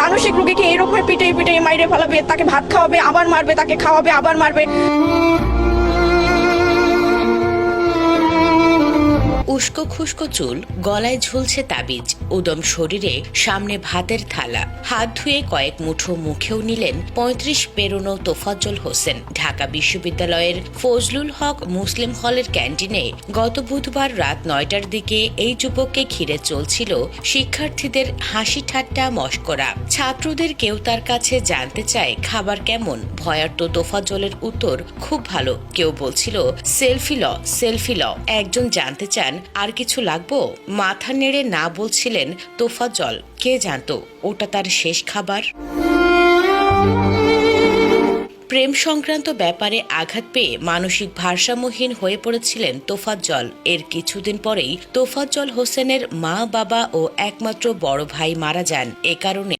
মানসিক রোগীকে এরকম পিটাই পিটাই মাইরে ফেলাবে, তাকে ভাত খাওয়াবে, আবার মারবে, তাকে খাওয়াবে, আবার মারবে। উস্কো খুস্কো চুল, গলায় ঝুলছে তাবিজ, উদম শরীরে সামনে ভাতের থালা। হাত ধুয়ে কয়েক মুঠো মুখেও নিলেন পঁয়ত্রিশ পেরোনো তোফাজ্জল হোসেন। ঢাকা বিশ্ববিদ্যালয়ের ফজলুল হক মুসলিম হলের ক্যান্টিনে গত বুধবার রাত নয়টার দিকে এই যুবককে ঘিরে চলছিল শিক্ষার্থীদের হাসি ঠাট্টা, মস্করা। ছাত্রদের কেউ তার কাছে জানতে চায় খাবার কেমন। ভয়ার্ত তোফাজ্জলের উত্তর, খুব ভালো। কেউ বলছিল, সেলফি ল সেলফি ল। একজন জানতে চান আর কিছু লাগবো? মাথা নেড়ে না বলছিলেন তোফাজ্জল। কে জানতো? ওটা তার শেষ খাবার? প্রেম সংক্রান্ত ব্যাপারে আঘাত পেয়ে মানসিক ভারসাম্যহীন হয়ে পড়েছিলেন তোফাজ্জল। এর কিছুদিন পরেই তোফাজ্জল হোসেনের মা বাবা ও একমাত্র বড় ভাই মারা যান। এ কারণে